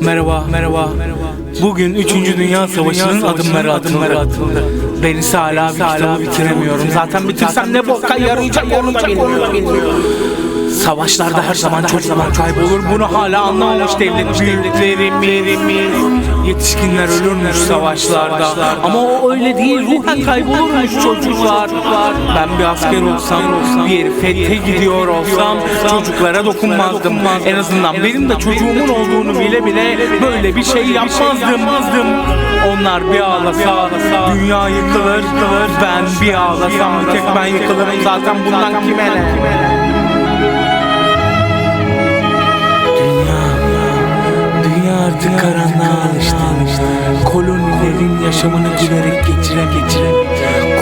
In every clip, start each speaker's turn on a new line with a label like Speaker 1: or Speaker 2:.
Speaker 1: Merhaba, merhaba. Bugün 3. Dünya Savaşı'nın adımları atıldı. Ben ise hala kitabı bitiremiyorum. Zaten bitirsem ne boka yarayacak onu da bilmiyorum. Savaşlarda her zaman çocuklar kaybolur. Bunu hala anlamamış devlet büyüklerimiz. Yetişkinler ölürmüş savaşlarda. Ama o öyle değil. Ruhen kaybolurmuş çocuklar. Ben bir asker olsam, bir yeri fethe gidiyor olsam çocuklara dokunmazdım. En azından benim de çocuğumun olduğunu bile bile böyle bir şey yapmazdım. Onlar bir ağlasa dünya yıkılır. Ben bir ağlasam tek ben yıkılırım. Zaten bundan kime ne? Artık karanlığa alıştı. Kolonilerin yaşamını gülerek geçire geçire.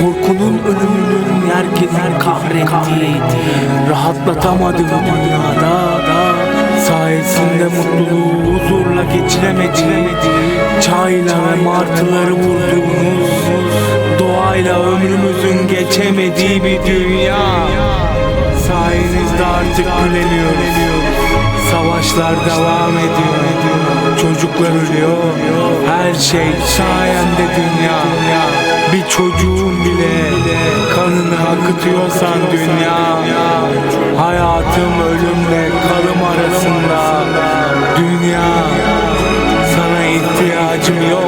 Speaker 1: Korkunun ölümünün herkesin kahrettiği. Rahatlatamadığı dünyada sayesinde mutluluğu huzurla geçiremediği. Çayla ve martıları vurduğumuz doğayla ömrümüzün geçemediği bir dünya. Sayenizde artık gülemiyoruz. Savaşlar devam ediyor. Çocuklar ölüyor. Her şey sayende dünya. Bir çocuğun bile kanını akıtıyorsan dünya. Hayatım ölümle kalım arasında. Dünya sana ihtiyacım yok.